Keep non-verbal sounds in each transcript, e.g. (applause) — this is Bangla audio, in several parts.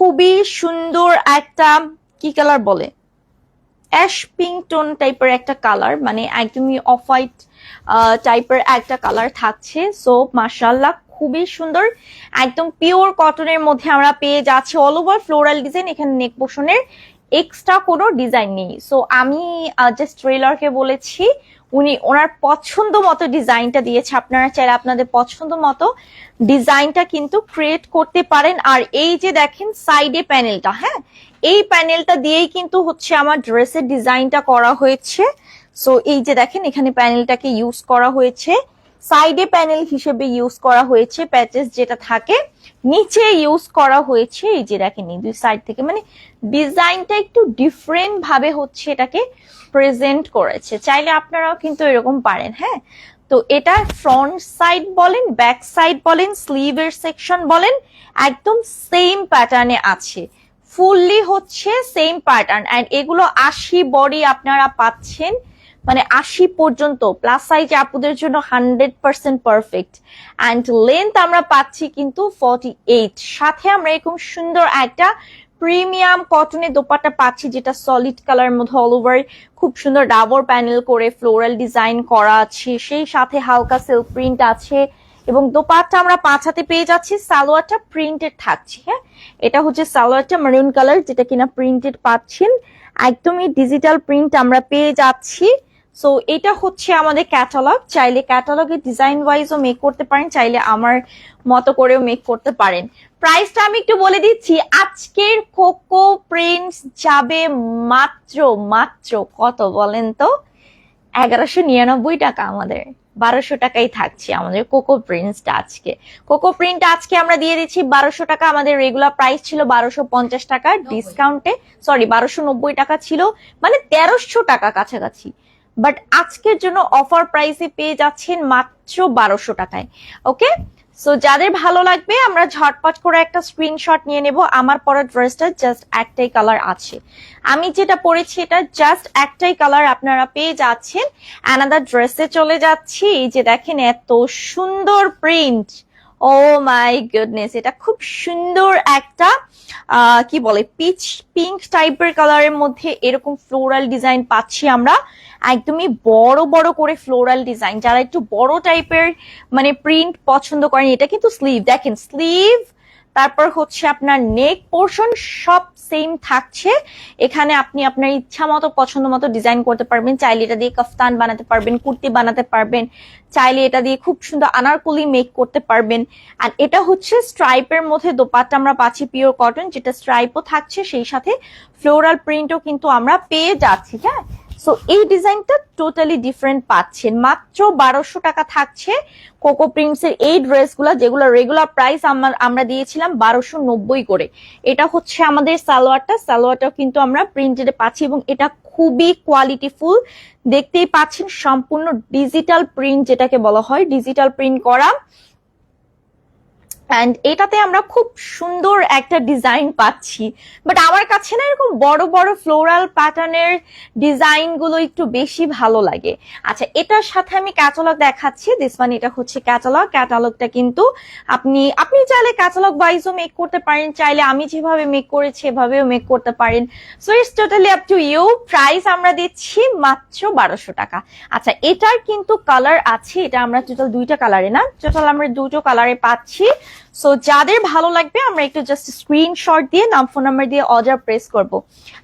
খুবই সুন্দর একটা, কি কালার বলে? অ্যাশ পিঙ্ক টোন টাইপের একটা কালার মানে একদমই অফ হোয়াইট টাইপের একটা কালার থাকছে। সো মার্শাল্লাহ খুবই সুন্দর। একদম পিওর কটনের মধ্যে আমরা পেয়ে যাচ্ছি অল ওভার ফ্লোরাল ডিজাইন এখানে নেক পোষণের এক্সট্রা কোনো ডিজাইন নেই। সো আমি জাস্ট ট্রেলারকে বলেছি। উনি ওনার পছন্দ মতো ডিজাইনটা দিয়েছে। আপনারা চাইলে আপনাদের পছন্দ মতো ডিজাইনটা কিন্তু ক্রিয়েট করতে পারেন। আর এই যে দেখেন সাইডে প্যানেলটা হ্যাঁ? এই প্যানেলটা দিয়েই কিন্তু হচ্ছে আমার ড্রেসের ডিজাইনটা করা হয়েছে। সো এই যে দেখেন, এখানে প্যানেলটাকে ইউজ করা হয়েছে। সাইডে প্যানেল হিসেবে ইউজ করা হয়েছে প্যাচেস যেটা থাকে। নিচে ইউজ করা হয়েছে, এই যে দেখেন দুই সাইড থেকে মানে ডিজাইনটা একটু ডিফারেন্ট ভাবে হচ্ছে এটাকে প্রেজেন্ট করেছে। চাইলে আপনারাও কিন্তু এরকম পারেন হ্যাঁ? তো এটা ফ্রন্ট সাইড বলেন ব্যাক সাইড বলেন স্লিভের সেকশন বলেন, একদম সেম প্যাটার্নে আছে। ফুললি হচ্ছে সেম প্যাটার্ন অ্যান্ড এগুলো আশি বডি আপনারা পাচ্ছেন। মানে আশি পর্যন্ত প্লাস সাইজ আপুদের জন্য hundred percent perfect and length আমরা পাচ্ছি কিন্তু ফর্টি এইট সাথে আমরা এরকম সুন্দর একটা প্রিমিয়াম কটনের দোপাট্টা পাচ্ছি, যেটা সলিড কালার মধ্যে অল ওভার খুব সুন্দর ডাবর প্যানেল করে ফ্লোরাল ডিজাইন করা আছে, সেই সাথে হালকা সিল্ক প্রিন্ট আছে, এবং দোপাট্টা আমরা পাঁচ হাতে পেয়ে যাচ্ছি, সালোয়ারটা প্রিন্টেড থাকছে হ্যাঁ? এটা হচ্ছে সালোয়ারটা মেরুন কালার যেটা কিনা প্রিন্টেড পাচ্ছেন। একদমই ডিজিটাল প্রিন্ট আমরা পেয়ে যাচ্ছি। সো এটা হচ্ছে আমাদের ক্যাটালগ চাইলে ক্যাটালগের ডিজাইন ওয়াইজও মেক করতে পারেন চাইলে আমার মতো করেও মেক করতে পারেন। প্রাইসটা আমি একটু বলে দিচ্ছি আজকের কোকো প্রিন্টস যাবে মাত্র মাত্র কত বলেন তো? এগারোশো নিরানব্বই টাকা আমাদের বারোশো টাকাই থাকছে আমাদের কোকো প্রিন্টসটা আজকে। কোকো প্রিন্ট আজকে আমরা দিয়ে দিচ্ছি বারোশো টাকা আমাদের রেগুলার প্রাইস ছিল বারোশো পঞ্চাশ টাকা ডিসকাউন্টে সরি বারোশো নব্বই টাকা ছিল মানে তেরোশো টাকা কাছাকাছি। বাট আজকের জন্য অফার প্রাইসে পেয়ে যাচ্ছেন মাত্র বারোশো টাকায় ওকে সো যাদের ভালো লাগবে, আমরা ঝটপট করে একটা স্ক্রিনশট নিয়ে নেব। আমার পরা ড্রেসটা জাস্ট একটাই কালার আছে। আমি যেটা পরেছি এটা জাস্ট একটাই কালার আপনারা পেয়ে যাচ্ছেন। অ্যানাদার ড্রেসে চলে যাচ্ছি। যে দেখেন, এত সুন্দর প্রিন্ট ও মাই গুডনেস এটা খুব সুন্দর একটা কি বলে পিচ পিঙ্ক টাইপের কালারের মধ্যে এরকম ফ্লোরাল ডিজাইন পাচ্ছি আমরা। একদমই বড় বড় করে ফ্লোরাল ডিজাইন যারা একটু বড় টাইপের মানে প্রিন্ট পছন্দ করেন, এটা কিন্তু স্লিভ দেখেন স্লিভ তারপর হচ্ছে আপনার নেক পোর্শন সব সেম থাকছে। এখানে আপনি আপনার ইচ্ছা মতো, পছন্দ মতো ডিজাইন করতে পারবেন। চাইলে এটা দিয়ে কাফতান বানাতে পারবেন, কুর্তি বানাতে পারবেন। চাইলে এটা দিয়ে খুব সুন্দর আনারকুলি মেক করতে পারবেন। আর এটা হচ্ছে স্ট্রাইপের মধ্যে দোপাট্টা আমরা পাচ্ছি পিওর কটন যেটা স্ট্রাইপও থাকছে, সেই সাথে ফ্লোরাল প্রিন্টও কিন্তু আমরা পেয়ে যাচ্ছি হ্যাঁ? সো এই ডিজাইনটা টোটালি ডিফারেন্ট পাচ্ছেন। মাত্র বারোশো টাকা থাকছে কোকো প্রিন্টস এর এই ড্রেসগুলো যেগুলো রেগুলার প্রাইস আমরা দিয়েছিলাম বারোশো নব্বই করে। এটা হচ্ছে আমাদের সালোয়ারটা। সালোয়ারটাও কিন্তু আমরা প্রিন্টেড পাচ্ছি এবং এটা খুবই কোয়ালিটিফুল দেখতেই পাচ্ছেন সম্পূর্ণ ডিজিটাল প্রিন্ট যেটাকে বলা হয় ডিজিটাল প্রিন্ট করা। অ্যান্ড এটাতে আমরা খুব সুন্দর একটা ডিজাইন পাচ্ছি। বাট আমার কাছে না এরকম বড় বড় ফ্লোরাল প্যাটার্নের ডিজাইনগুলো একটু বেশি ভালো লাগে। আচ্ছা এটার সাথে আমি ক্যাটালগ দেখাচ্ছি। দিস মানে এটা হচ্ছে ক্যাটালগ ক্যাটালগটা কিন্তু আপনি আপনি চাইলে ক্যাটালগ ওয়াইজও মেক করতে পারেন, চাইলে আমি যেভাবে মেক করেছি এভাবেও মেক করতে পারেন। So it's totally up to you price আমরা দিচ্ছি মাত্র বারোশো টাকা। আচ্ছা এটার কিন্তু কালার আছে। এটা আমরা টোটাল দুইটা কালারে না? টোটাল আমরা দুটো কালারে পাচ্ছি। সো যাদের ভালো লাগবে, আমরা একটু জাস্ট স্ক্রিনশট দিয়ে, নাম ফোন নাম্বার দিয়ে অর্ডার প্রেস করব।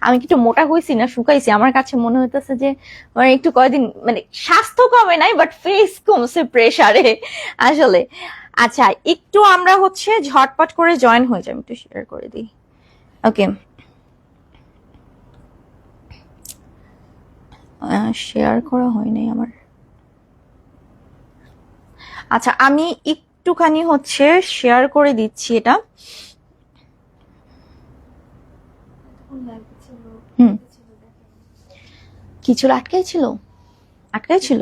আমি একটু মোটা হয়েছি না, শুকাইছি। আমার কাছে মনে হইতেছে যে মানে একটু কয়েকদিন মানে স্বাস্থ্য কমে নাই বাট ফেস কমছে প্রেসারে আসলে। আচ্ছা একটু আমরা হচ্ছে ঝটপট করে জয়েন হয়ে যাই। একটু শেয়ার করে দিই। ওকে শেয়ার করা হয়নি আমার। আচ্ছা আমি একটুখানি হচ্ছে শেয়ার করে দিচ্ছি এটা। হুম। কিছু আটকাই ছিল? আটকাই ছিল?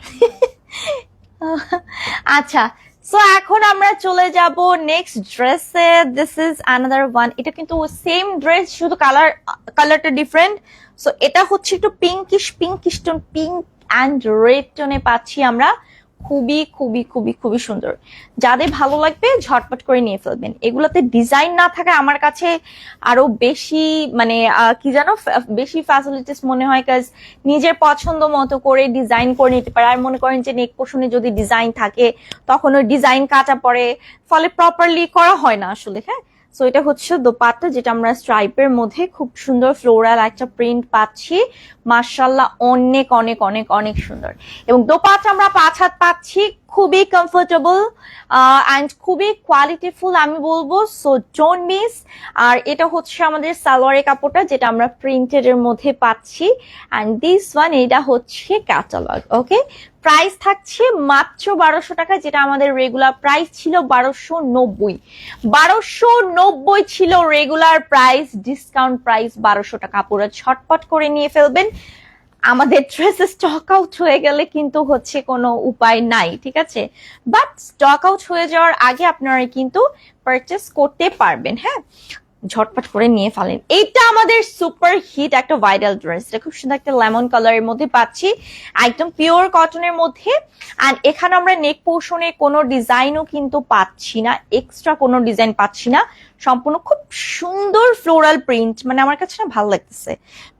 (laughs) আচ্ছা সো এখন আমরা চলে যাব নেক্সট ড্রেসে দিস ইজ আনাদার ওয়ান এটা কিন্তু সেম ড্রেস শুধু কালার কালারটা ডিফারেন্ট সো এটা হচ্ছে একটু pinkish pinkish tone pink and red টোনে পাচ্ছি আমরা। খুবই খুবই খুবই খুবই সুন্দর। যাদের ভালো লাগবে, ঝটপট করে নিয়ে ফেলবেন। এগুলোতে ডিজাইন না থাকা আমার কাছে আরও বেশি মানে কি জানো বেশি ফ্যাসিলিটিস মনে হয় কাজ নিজের পছন্দ মতো করে ডিজাইন করে নিতে পারে। আর মনে করেন যে নেক পোষণে যদি ডিজাইন থাকে, তখন ওই ডিজাইন কাটা পড়ে। ফলে প্রপারলি করা হয় না আসলে হ্যাঁ? সো এটা হচ্ছে দোপাট্টা, যেটা আমরা স্ট্রাইপের মধ্যে খুব সুন্দর ফ্লোরাল একটা প্রিন্ট পাচ্ছি। মার্শাল্লাহ অনেক অনেক অনেক অনেক সুন্দর। এবং দোপাট্টা আমরা পাঁচ হাত পাচ্ছি খুবই কমফোর্টেবল অ্যান্ড খুবই কোয়ালিটিফুল আমি বলব। সো ডোন্ট মিস আর এটা হচ্ছে আমাদের সালোয়ারের কাপড়টা, যেটা আমরা প্রিন্টেড এর মধ্যে পাচ্ছি। অ্যান্ড দিস ওয়ান এটা হচ্ছে ক্যাটালগ ওকে প্রাইস থাকছে মাত্র বারোশো টাকা, যেটা আমাদের রেগুলার প্রাইস ছিল বারোশো নব্বই। বারোশো নব্বই ছিল রেগুলার প্রাইস ডিসকাউন্ট প্রাইস বারোশো টাকা। পুরো ছটপট করে নিয়ে ফেলবেন। আমাদের ড্রেস স্টক আউট হয়ে গেলে কিন্তু হচ্ছে কোনো উপায় নাই, ঠিক আছে? বাট স্টক আউট হয়ে যাওয়ার আগে আপনারা কিন্তু পারচেস করতে পারবেন হ্যাঁ? ঝটপট করে নিয়ে ফেলেন। এইটা আমাদের সুপার হিট একটা ভাইরাল ড্রেস এটা খুব সুন্দর একটা লেমন কালারের মধ্যে পাচ্ছি, একদম পিওর কটনের মধ্যে। অ্যান্ড এখানে আমরা নেক পোর্শনে কোনো ডিজাইনও কিন্তু পাচ্ছি না এক্সট্রা কোনো ডিজাইন পাচ্ছি না। সম্পূর্ণ খুব সুন্দর ফ্লোরাল প্রিন্ট মানে আমার কাছে না ভালো লাগতেছে।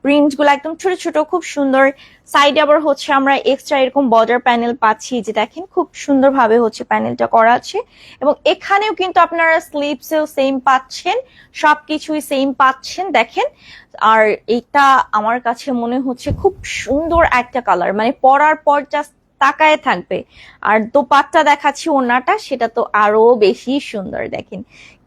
প্রিন্টগুলো একদম ছোট ছোট, খুব সুন্দর। সাইডে আবার হচ্ছে আমরা এক্সট্রা এরকম বর্ডার প্যানেল পাচ্ছি যে দেখেন, খুব সুন্দরভাবে হচ্ছে প্যানেলটা করা আছে। এবং এখানেও কিন্তু আপনারা স্লিপসেও সেম পাচ্ছেন, সবকিছুই সেম পাচ্ছেন, দেখেন। আর এটা আমার কাছে মনে হচ্ছে খুব সুন্দর একটা কালার মানে পরার পর জাস্ট তাকায় থাকবে। আর দোপাট্টা দেখাচ্ছি ওনাটা সেটা তো আরও বেশি সুন্দর, দেখেন।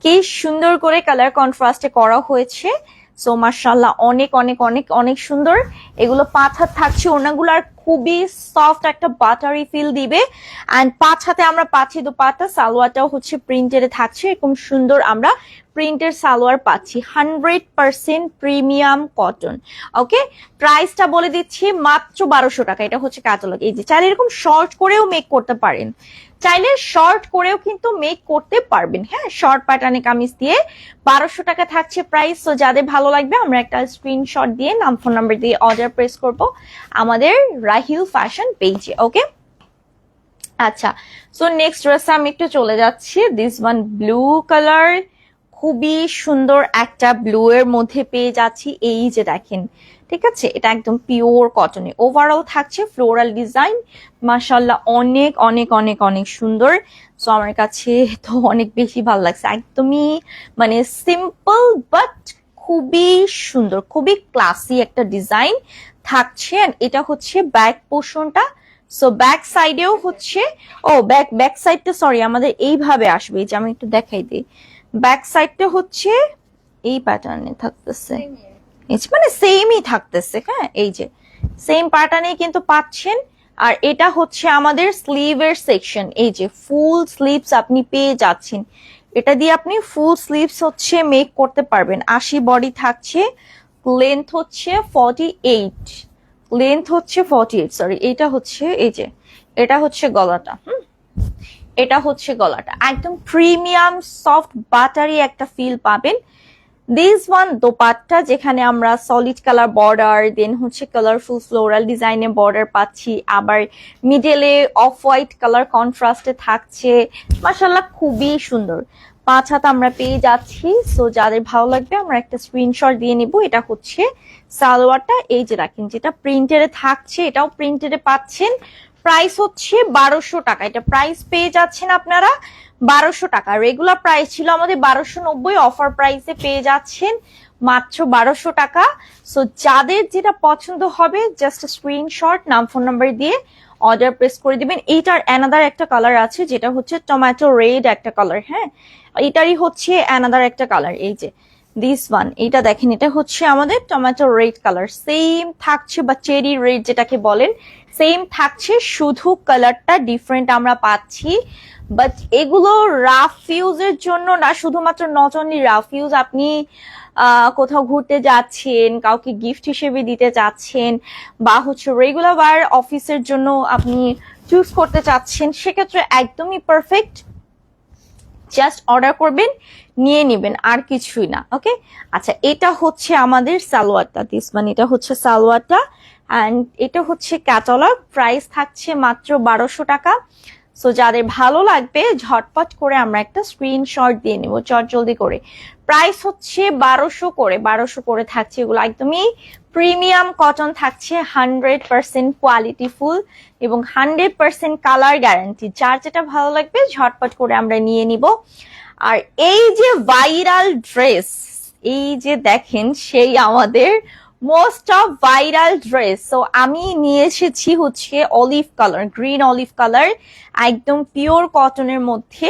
কি সুন্দর করে কালার কন্ট্রাস্টে করা হয়েছে। সো মার্শাল্লাহ অনেক অনেক অনেক অনেক সুন্দর। এগুলো পাঁচ হাত থাকছে। ওনাগুলো আর খুবই সফট একটা বাটারি ফিল দিবে। অ্যান্ড পাঁচ হাতে আমরা পাচ্ছি দোপাট্টা সালোয়ারটাও হচ্ছে প্রিন্টেড থাকছে। এরকম সুন্দর আমরা প্রিন্টের সালোয়ার পাচ্ছি। Hundred percent premium cotton okay প্রাইসটা বলে দিচ্ছি মাত্র বারোশো টাকা। এটা হচ্ছে ক্যাটালগ এই যে, চাইলে এরকম শর্ট করেও মেক করতে পারেন। চাইলে শর্ট করেও কিন্তু মেক করতে পারবেন। হ্যাঁ শর্ট প্যাটার্নে কামিজ দিয়ে বারোশো টাকা থাকছে প্রাইস তো যাদের ভালো লাগবে, আমরা একটা স্ক্রিনশট দিয়ে নাম ফোন নাম্বার দিয়ে অর্ডার প্রেস করব আমাদের রাহিল ফ্যাশন পেজে ওকে আচ্ছা সো নেক্সট ড্রেসে আমি একটু চলে যাচ্ছি। দিস ওয়ান ব্লু কালার খুবই সুন্দর একটা ব্লু এর মধ্যে পেয়ে যাচ্ছি। এই যে দেখেন, ঠিক আছে? এটা একদম পিওর কটনে ওভারঅল থাকছে ফ্লোরাল ডিজাইন মাশাল্লাহ অনেক অনেক অনেক অনেক সুন্দর। সো আমার কাছে তো অনেক বেশি ভালো লাগছে। একদমই মানে সিম্পল বাট খুবই সুন্দর, খুবই ক্লাসি একটা ডিজাইন থাকছে। এটা হচ্ছে ব্যাক পোর্শনটা সো ব্যাক সাইডেও হচ্ছে ও ব্যাক ব্যাক সাইডটা সরি আমাদের এইভাবে আসবে। যে আমি একটু দেখাই দিই। ব্যাক সাইডটা হচ্ছে এই প্যাটার্নে থাকতেছে। মানে সেমই থাকতেছে হ্যাঁ? এই যে সেম প্যাটার্নে কিন্তু পাচ্ছেন। আর এটা হচ্ছে আমাদের স্লিভের সেকশন এই যে ফুল স্লিভস আপনি পেয়ে যাচ্ছেন। এটা দিয়ে আপনি ফুল স্লিভস হচ্ছে মেক করতে পারবেন। আশি বডি থাকছে লেন্থ হচ্ছে ফর্টি এইট লেন্থ হচ্ছে ফর্টি এইট সরি এটা হচ্ছে এই যে এটা হচ্ছে গলাটা হুম? এটা হচ্ছে গলাটা। একদম প্রিমিয়াম সফট বাটারি একটা ফিল পাবেন। দিস ওয়ান দোপাট্টা যেখানে আমরা সলিড কালার বর্ডার দেন হচ্ছে কালারফুল ফ্লোরাল ডিজাইনে বর্ডার পাচ্ছি। আবার মিডেলে অফ হোয়াইট কালার কন্ট্রাস্টে থাকছে। মাসাল্লাহ খুবই সুন্দর। পাঁচ হাত আমরা পেয়ে যাচ্ছি। সো যাদের ভালো লাগবে, আমরা একটা স্ক্রিনশট দিয়ে নিব। এটা হচ্ছে সালোয়ারটা। এই যে রাখেন যেটা প্রিন্টেডে থাকছে, এটাও প্রিন্টেডে পাচ্ছেন। প্রাইস হচ্ছে বারোশো টাকা। এটা প্রাইস পেয়ে যাচ্ছেন আপনারা বারোশো টাকা। রেগুলার প্রাইস ছিল আমাদের বারোশো নব্বই অফার প্রাইসে পেয়ে যাচ্ছেন মাত্র বারোশো টাকা। সো যাদের যেটা পছন্দ হবে জাস্ট স্ক্রিনশট নাম ফোন নাম্বার দিয়ে অর্ডার প্রেস করে দিবেন। এইটার অ্যানাদার একটা কালার আছে, যেটা হচ্ছে টমেটো রেড একটা কালার হ্যাঁ? এটারই হচ্ছে অ্যানাদার একটা কালার এই যে। দিস ওয়ান এটা দেখেন, এটা হচ্ছে আমাদের টমেটো রেড কালার সেম থাকছে বা চেরি রেড যেটাকে বলেন সেম থাকছে, শুধু কালারটা ডিফারেন্ট আমরা পাচ্ছি। বাট এগুলো রাফ ইউজের জন্য না, শুধুমাত্র নট অনলি রাফ ইউজ আপনি কোথাও ঘুরতে যাচ্ছেন, কাউকে গিফট হিসেবে দিতে চাচ্ছেন বা হচ্ছে রেগুলার অফিসের জন্য আপনি চুজ করতে চাচ্ছেন, সেক্ষেত্রে একদমই পারফেক্ট জাস্ট অর্ডার করবেন, নিয়ে নেবেন, আর কিছুই না ওকে আচ্ছা এটা হচ্ছে আমাদের সালোয়ারটা দিস মানে এটা হচ্ছে সালোয়ারটা অ্যান্ড এটা হচ্ছে ক্যাটালগ প্রাইস থাকছে মাত্র বারোশো টাকা। সো যাদের ভালো লাগবে, ঝটপট করে আমরা একটা স্ক্রিনশট দিয়ে নেব চট জলদি করে। প্রাইস হচ্ছে বারোশো করে বারোশো করে থাকছে এগুলো। একদমই প্রিমিয়াম কটন থাকছে হান্ড্রেড পার্সেন্ট কোয়ালিটি ফুল এবং হান্ড্রেড পার্সেন্ট কালার গ্যারান্টি। যার যেটা ভালো লাগবে ঝটপট করে আমরা নিয়ে নিব। আর এই যে ভাইরাল ড্রেস, এই যে দেখেন, সেই আমাদের most of viral dress so আমি নিয়ে এসেছি হচ্ছে olive colour green olive colour একদম পিওর কটনের মধ্যে।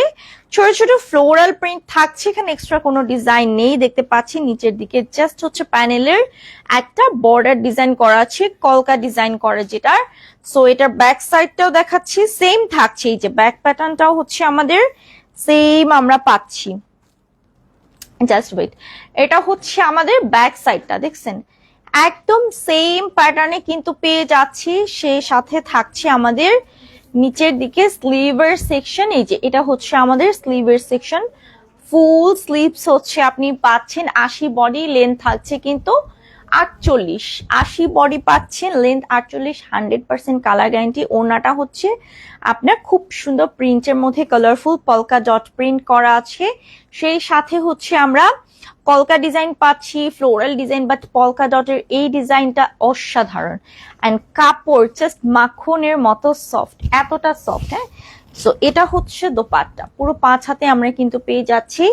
ছোট ছোট ফ্লোরাল প্রিন্ট থাকছে, এখানে এক্সট্রা কোনো ডিজাইন নেই, দেখতে পাচ্ছি নিচের দিকে জাস্ট হচ্ছে প্যানেলের একটা বর্ডার ডিজাইন করা আছে, কলকা ডিজাইন করা যেটার। সো এটার ব্যাক সাইডটাও দেখাচ্ছি সেম থাকছে, এই যে ব্যাক প্যাটার্নটাও হচ্ছে আমাদের সেম আমরা পাচ্ছি। জাস্ট ওয়েট এটা হচ্ছে আমাদের ব্যাক সাইডটা দেখছেন? একদম সেম প্যাটার্নে কিন্তু পেয়ে যাচ্ছি। সে সাথে থাকছে আমাদের নিচের দিকে স্লিভের সেকশন এই যে এটা হচ্ছে আমাদের স্লিভের সেকশন ফুল স্লিভস হচ্ছে আপনি পাচ্ছেন আশি বডি লেন্থ থাকছে কিন্তু আটচল্লিশ। আশি বডি পাচ্ছেন লেন্থ আটচল্লিশ হান্ড্রেড পার্সেন্ট কালার গ্যারান্টি ওনাটা হচ্ছে আপনার খুব সুন্দর প্রিন্টের মধ্যে কালারফুল পলকা ডট প্রিন্ট করা আছে। সেই সাথে হচ্ছে আমরা কলকা ডিজাইন পাচ্ছি, ফ্লোরাল ডিজাইন বাট পলকা ডটের এই ডিজাইনটা অসাধারণ। অ্যান্ড কাপড় জাস্ট মাখনের মতো সফট এতটা সফট হ্যাঁ? সো এটা হচ্ছে দোপাট্টা। পুরো পাঁচ হাতে আমরা কিন্তু পেয়ে যাচ্ছি।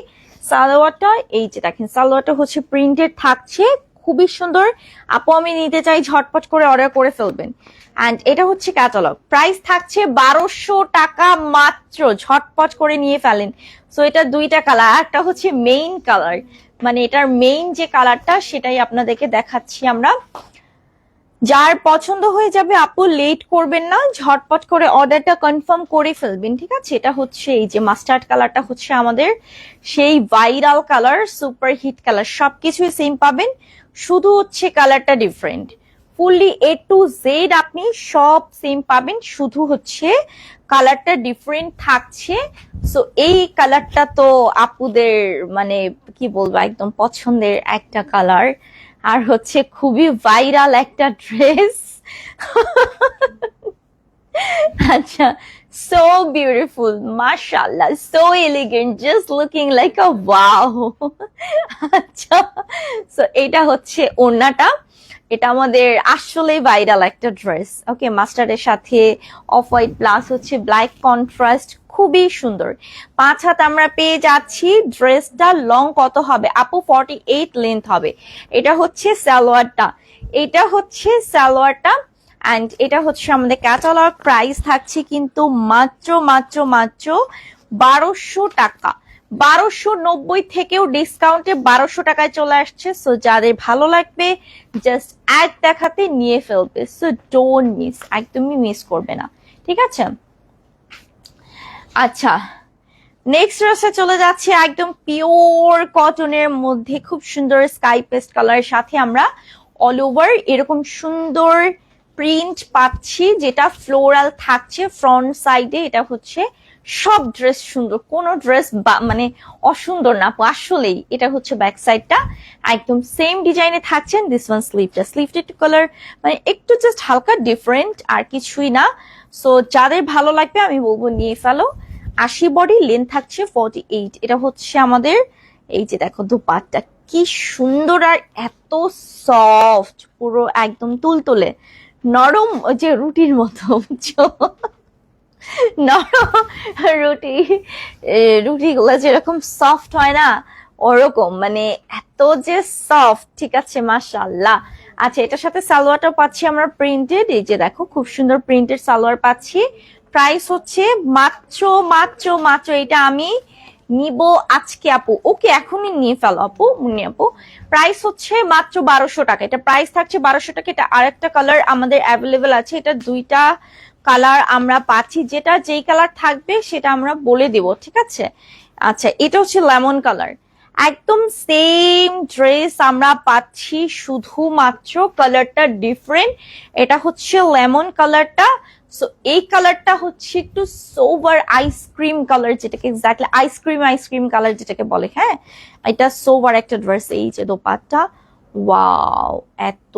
সালোয়ারটা, এই যে দেখেন, সালোয়ারটা হচ্ছে প্রিন্টেড থাকছে। খুবই সুন্দর। আপু, আমি নিতে চাই, ঝটপট করে অর্ডার করে ফেলবেন। অ্যান্ড এটা হচ্ছে ক্যাটালগ প্রাইস থাকছে বারোশো টাকা মাত্র। ঝটপট করে নিয়ে ফেলেন। সো এটা দুইটা কালার একটা হচ্ছে মেইন কালার মানে এটার মেইন যে কালারটা সেটাই আপনাদেরকে দেখাচ্ছি আমরা। যার পছন্দ হয়ে যাবে, আপু লেট করবেন না, ঝটপট করে অর্ডারটা কনফার্ম করে ফেলবেন, ঠিক আছে? এটা হচ্ছে এই যে মাস্টার্ড কালারটা হচ্ছে আমাদের সেই viral colour super hit colour সবকিছুই সেম পাবেন, শুধু হচ্ছে কালারটা different fully A to Z আপনি সব সেম পাবেন, শুধু হচ্ছে কালারটা ডিফারেন্ট থাকছে। সো এই কালারটা তো আপুদের মানে কি বলব, একদম পছন্দের একটা কালার আর হচ্ছে খুবই ভাইরাল একটা ড্রেস। আচ্ছা সো বিউটিফুল মাশাল্লাহ so elegant just looking like a wow আচ্ছা সো এটা হচ্ছে ওড়নাটা। এটা আমাদের আসলে ভাইরাল একটা ড্রেস। ওকে মাস্টারের সাথে অফ হোয়াইট প্লাস হচ্ছে ব্ল্যাক কন্ট্রাস্ট খুবই সুন্দর। পাঁচ হাত আমরা পেয়ে যাচ্ছি। ড্রেসটা লং কত হবে? আপু ফর্টি এইট লেন্থ হবে। এটা হচ্ছে সালোয়ারটা। এটা হচ্ছে সালোয়ারটা অ্যান্ড এটা হচ্ছে আমাদের ক্যাটালগ প্রাইস থাকছে কিন্তু মাত্র মাত্র মাত্র বারোশো টাকা। বারোশো নব্বই থেকেও ডিসকাউন্টে বারোশো টাকায় চলে আসছে। সো যাদের ভালো লাগবে জাস্ট এক দেখাতে নিয়ে ফেলবে। সো ডোন্ট মিস একদমই মিস করবে না। ঠিক আছে? আচ্ছা নেক্সট ড্রেসে চলে যাচ্ছে একদম পিওর কটনের মধ্যে, খুব সুন্দর স্কাই পেস্ট কালারের সাথে আমরা অল ওভার এরকম সুন্দর প্রিন্ট পাচ্ছি, যেটা ফ্লোরাল থাকছে ফ্রন্ট সাইডে এটা হচ্ছে সব ড্রেস সুন্দর, কোনো ড্রেস মানে অসুন্দর না, আসলেই এটা হচ্ছে ব্যাক সাইডটা একদম সেম ডিজাইনে থাকছেন দিস ওয়ান স্লিভটা স্লিভটা একটু কালার মানে একটু জাস্ট হালকা ডিফারেন্ট আর কিছুই না সো যাদের ভালো লাগবে, আমি বলব নিয়ে ফেলো। আশি বডি লেন্থ থাকছে ফর্টি এইট এটা হচ্ছে আমাদের, এই যে দেখো দুপাটটা, কি সুন্দর আর এত সফট পুরো একদম তুলতুলে। নরম যে রুটির মতো নরম রুটি রুটিগুলো যেরকম সফট হয় না, ওরকম। মানে এত যে সফট ঠিক আছে মাশাল্লাহ আচ্ছা এটার সাথে সালোয়ারটা পাচ্ছি আমরা প্রিন্টেড এই যে দেখো, খুব সুন্দর প্রিন্টেড সালোয়ার পাচ্ছি। প্রাইস হচ্ছে মাত্র মাত্র মাত্র, এটা আমি নিব আজকে আপু। ওকে, এখনই নিয়ে ফেলো আপু মুন্নি আপু। প্রাইস হচ্ছে মাত্র বারোশো টাকা। এটা প্রাইস থাকছে বারোশো টাকা। এটা আরেকটা কালার আমাদের অ্যাভেলেবেল আছে। এটা দুইটা কালার আমরা পাচ্ছি। যেটা যেই কালার থাকবে, সেটা আমরা বলে দেব, ঠিক আছে? আচ্ছা এটা হচ্ছে লেমন কালার একদম সেম ড্রেস আমরা পাচ্ছি শুধুমাত্র কালারটা ডিফারেন্ট এটা হচ্ছে লেমন কালারটা সো এই কালারটা হচ্ছে একটু সোভার আইসক্রিম কালার যেটাকে exactly ice cream ice cream colour যেটাকে বলে হ্যাঁ? এটা সোভার একটা ড্রেস এই যে দোপাট্টা। ওয়াও এত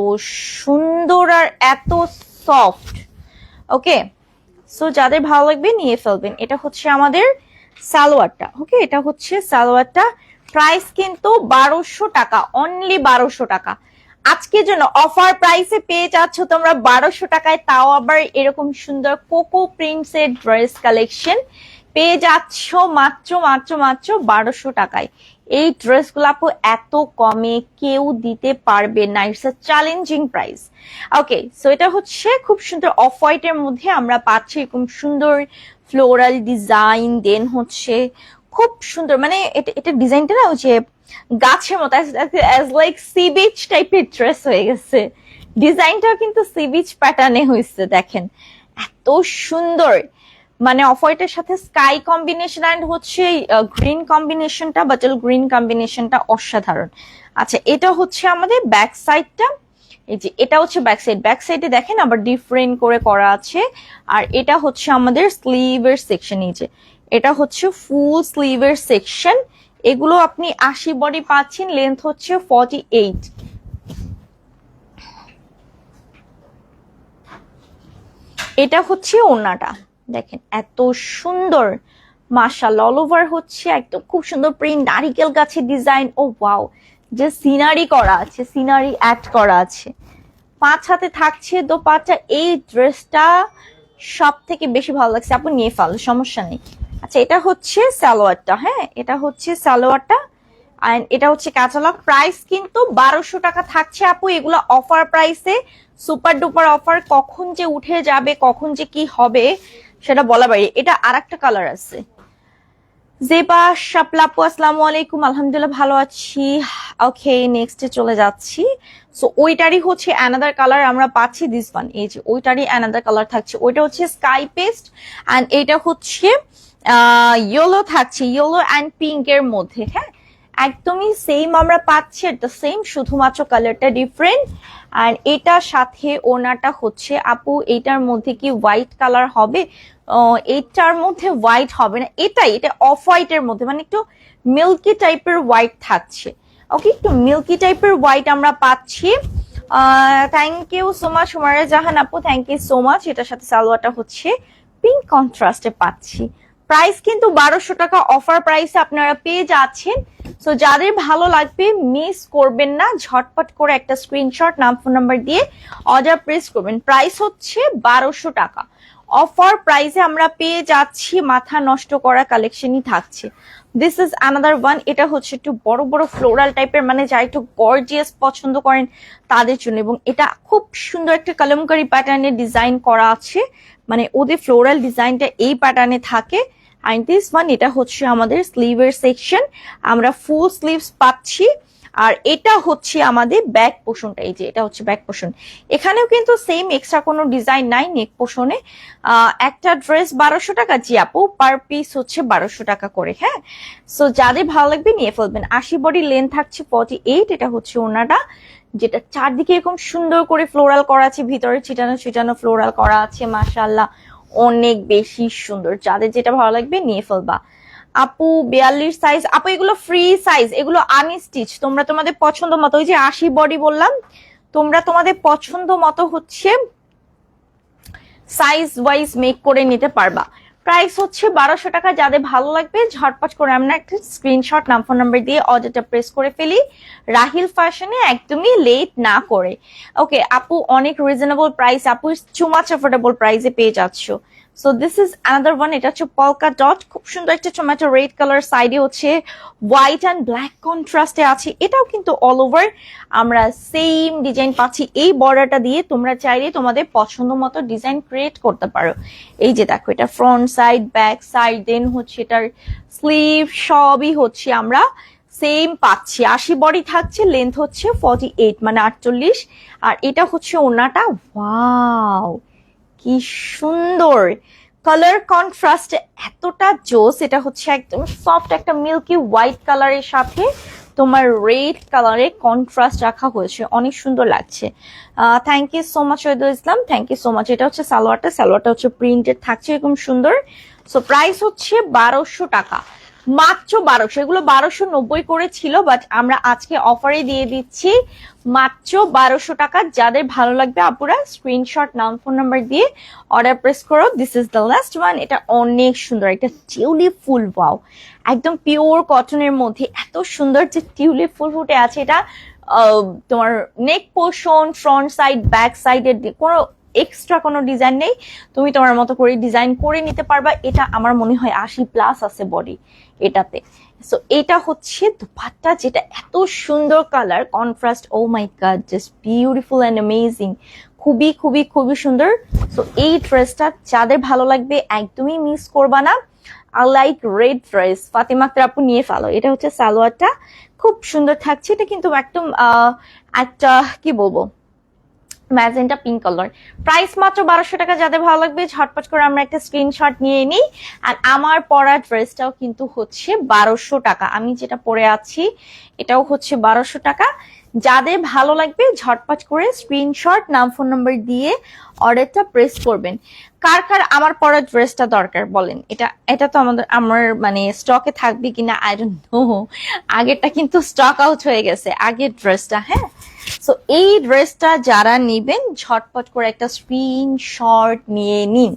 সুন্দর আর এত সফট ওকে সো যাদের ভালো লাগবে নিয়ে ফেলবেন। এটা হচ্ছে আমাদের সালোয়ারটা। ওকে এটা হচ্ছে সালোয়ারটা। প্রাইস কিন্তু বারোশো টাকা অনলি বারোশো টাকা। আজকের জন্য অফার প্রাইসে পেয়ে যাচ্ছ তোমরা বারোশো টাকায়, তাও আবার এরকম সুন্দর কোকো প্রিন্টস এর ড্রেস কালেকশন পেয়ে যাচ্ছ মাত্র মাত্র মাত্র বারোশো টাকায়। এই ড্রেসগুলো আপু এত কমে কেউ দিতে পারবে না it's a challenging price okay so এটা হচ্ছে খুব সুন্দর অফ হোয়াইটের মধ্যে আমরা পাচ্ছি এরকম সুন্দর ফ্লোরাল ডিজাইন দেন হচ্ছে খুব সুন্দর মানে এটা ডিজাইনটা না যে গাছের মতো অ্যাজ লাইক সি বিচ টাইপের ড্রেস হয়ে গেছে। ডিজাইনটা কিন্তু সি বিচ প্যাটার্নে হয়েছে, দেখেন। এত সুন্দর। মানে অফ হোয়াইটের সাথে স্কাই কম্বিনেশন অ্যান্ড হচ্ছে গ্রিন কম্বিনেশনটা বাটল গ্রিন কম্বিনেশনটা অসাধারণ। আচ্ছা এটা হচ্ছে আমাদের ব্যাক সাইডটা এই যে, এটা হচ্ছে ব্যাক সাইড ব্যাক সাইডে দেখেন আবার ডিফারেন্ট করে করা আছে। আর এটা হচ্ছে আমাদের স্লিভের সেকশন এই যে। এটা হচ্ছে ফুল স্লিভের সেকশন এগুলো আপনি আশি বডি পাচ্ছেন লেন্থ হচ্ছে ফর্টি এইট এটা হচ্ছে ওড়নাটা। দেখেন, এত সুন্দর। মাশাল অল ওভার হচ্ছে একদম খুব সুন্দর প্রিন্ট নারিকেল গাছের ডিজাইন ও ওয়াও যে সিনারি করা আছে সিনারি অ্যাড করা আছে। পাঁচ হাতে থাকছে দোপাট্টা, এই ড্রেসটা সব থেকে বেশি ভালো লাগছে। আপনি নিয়ে ফেল, সমস্যা নেই। আচ্ছা এটা হচ্ছে সালোয়ারটা হ্যাঁ? এটা হচ্ছে সালোয়ারটা। অ্যান্ড এটা হচ্ছে ক্যাটালগ প্রাইস কিন্তু বারোশো টাকা থাকছে আপু। এগুলো অফার প্রাইসে সুপার ডুপার অফার কখন যে উঠে যাবে, কখন যে কি হবে, সেটা বলা বাইরে। এটা আর একটা কালার আছে। জেবা শাপলাপু আসসালামু আলাইকুম। আলহামদুলিল্লাহ ভালো আছি। ওকে নেক্সটে চলে যাচ্ছি। সো ওইটারই হচ্ছে অ্যানাদার কালার আমরা পাচ্ছি দিস ওয়ান এই যে, ওইটারই অ্যানাদার কালার থাকছে। ওইটা হচ্ছে স্কাই পেস্ট অ্যান্ড এটা হচ্ছে ইয়েলো থাকছে ইয়েলো অ্যান্ড পিঙ্ক এর মধ্যে হ্যাঁ? একদমই সেম আমরা পাচ্ছি দ্য সেম শুধুমাত্র কালারটা ডিফারেন্ট আর এটার সাথে ওনাটা হচ্ছে, আপু, এটার মধ্যে কি হোয়াইট কালার হবে? এটার মধ্যে হোয়াইট হবে না, এটাই, এটা অফ হোয়াইটের মধ্যে মানে একটু মিল্কি টাইপের হোয়াইট থাকছে। ওকে একটু মিল্কি টাইপের হোয়াইট আমরা পাচ্ছি। Thank you so much Humara Jahan আপু থ্যাংক ইউ সো মাচ এটার সাথে সালোয়ারটা হচ্ছে পিঙ্ক কন্ট্রাস্টে পাচ্ছি। প্রাইস কিন্তু বারোশো টাকা অফার প্রাইসে আপনারা পেয়ে যাচ্ছেন। সো যাদের ভালো লাগবে মিস করবেন না, ঝটপট করে একটা স্ক্রিনশট নাম ফোন নাম্বার দিয়ে অর্ডার প্রেস করবেন। প্রাইস হচ্ছে বারোশো টাকা। অফার প্রাইসে আমরা পেয়ে যাচ্ছি, মাথা নষ্ট করা কালেকশনই থাকছে। দিস ইজ আনাদার ওয়ান এটা হচ্ছে একটু বড় বড় ফ্লোরাল টাইপের মানে যারা একটু গর্জিয়াস পছন্দ করেন, তাদের জন্য। এবং এটা খুব সুন্দর একটা কলমকারি প্যাটার্নের ডিজাইন করা আছে। মানে ওদের ফ্লোরাল ডিজাইনটা এই প্যাটার্নে থাকে। অ্যান্ড দিস ওয়ান এটা হচ্ছে আমাদের স্লিভের সেকশন আমরা ফুল স্লিভস পাচ্ছি। আর এটা হচ্ছে আমাদের ব্যাক পোষণটা এই যে, এটা হচ্ছে ব্যাক পোষণ এখানেও কিন্তু সেম এক্সট্রা কোনো ডিজাইন নাই নেক পোষণে একটা ড্রেস বারোশো টাকা জি আপু পার পিস হচ্ছে বারোশো টাকা করে হ্যাঁ? সো যাদের ভালো লাগবে নিয়ে ফেলবেন। আশি বডি লেন্থ থাকছে ফর্টি এইট এটা হচ্ছে ওনাটা যেটা চারদিকে এরকম সুন্দর করে ফ্লোরাল করা আছে, ভিতরে ছিটানো ছিটানো ফ্লোরাল করা আছে মাশাল্লাহ অনেক বেশি সুন্দর। যাদের যেটা ভালো লাগবে নিয়ে ফেলবা। আপু, বিয়াল্লিশ সাইজ আপু, এগুলো ফ্রি সাইজ এগুলো আনি স্টিচ তোমরা তোমাদের পছন্দ মতো, ওই যে আশি বডি বললাম, তোমরা তোমাদের পছন্দ মতো হচ্ছে সাইজ ওয়াইজ মেক করে নিতে পারবা। প্রাইস হচ্ছে বারোশো টাকা। যাদের ভালো লাগবে, ঝটপট করে আমরা একটা স্ক্রিনশট নাম ফোন নাম্বার দিয়ে অর্ডারটা প্রেস করে ফেলি। রাহিল ফ্যাশনে একদমই লেট না করে। ওকে আপু, অনেক রিজনেবল প্রাইস আপু টু মাচ অ্যাফোর্ডেবল প্রাইসে পেয়ে যাচ্ছ। So this is another one এটা হচ্ছে পলকা ডট খুব সুন্দর একটা টমেটো রেড কালার সাইডে হচ্ছে হোয়াইট অ্যান্ড ব্ল্যাক কন্ট্রাস্টে আছে, এটাও কিন্তু অল ওভার আমরা সেম ডিজাইন পাচ্ছি এই বর্ডারটা দিয়ে, তোমরা চাইলে তোমাদের পছন্দ মতো ডিজাইন ক্রিয়েট করতে পারো। এই যে দেখো, এটা front side back side then হচ্ছে এটার স্লিভ সবই হচ্ছে আমরা সেম পাচ্ছি। আশি বডি থাকছে লেন্থ হচ্ছে ফর্টি এইট মানে আটচল্লিশ। আর এটা হচ্ছে ওনাটা ওয়াও কি সুন্দর। কালার কন্ট্রাস্ট এতটা জোস, এটা হচ্ছে একদম সফট একটা মিল্কি হোয়াইট কালারের সাথে তোমার রেড কালারে কন্ট্রাস্ট রাখা হয়েছে। অনেক সুন্দর লাগছে। Thank you so much Wahidul Islam. Thank you so much এটা হচ্ছে সালোয়ারটা। সালোয়ারটা হচ্ছে প্রিন্টেড থাকছে এরকম সুন্দর। সো প্রাইস হচ্ছে বারোশো টাকা। মাত্র বারোশো, এগুলো বারোশো নব্বই করে ছিল বাট আমরা আজকে অফারে দিয়ে দিচ্ছি মাত্র বারোশো টাকা। যাদের ভালো লাগবে আপুরা স্ক্রিনশট নাম ফোন নাম্বার দিয়ে অর্ডার প্রেস করো। This is the last one এটা অনেক সুন্দর, একটা টিউলিপ ফুল পাও একদম পিওর কটনের মধ্যে এত সুন্দর যে টিউলিপ ফুল ফুটে আছে, এটা তোমার neck portion front side back সাইডের কোনো এক্সট্রা কোনো ডিজাইন নেই। তুমি তোমার মতো করে ডিজাইন করে নিতে পারবা, এটা আমার মনে হয় আশি প্লাস আছে বডি এটাতে। সো এটা হচ্ছে দুপাট্টা যেটা এত সুন্দর colour contrast oh my God just beautiful and amazing খুবই খুবই খুবই সুন্দর। সো এই ড্রেসটা যাদের ভালো লাগবে একদমই মিস করবা না। I like red dress Fatima Akter আপু, নিয়ে ফেলো এটা হচ্ছে সালোয়ারটা। খুব সুন্দর থাকছে। এটা কিন্তু একদম একটা, কি বলব? Magenta pink colour. প্রাইস মাত্র বারোশো টাকা, যাদের ভালো লাগবে ঝটপট করে আমরা একটা স্ক্রিনশট নিয়ে নিই। আর আমার পরা ড্রেসটাও কিন্তু হচ্ছে বারোশো টাকা। আমি যেটা পরে আছি, এটাও হচ্ছে বারোশো টাকা। যাদের ভালো লাগবে, ঝটপট করে স্ক্রিনশট নাম ফোন নাম্বার দিয়ে অর্ডারটা প্রেস করবেন। কার কার আমার পরা ড্রেসটা দরকার বলেন? এটা এটা তো আমাদের, আমার মানে স্টকে থাকবে কিনা আই ডোন্ট নো আগেরটা কিন্তু স্টক আউট হয়ে গেছে, আগের ড্রেসটা হ্যাঁ? সো এই ড্রেসটা যারা নেবেন, ঝটপট করে একটা স্ক্রিনশট নিয়ে নিন।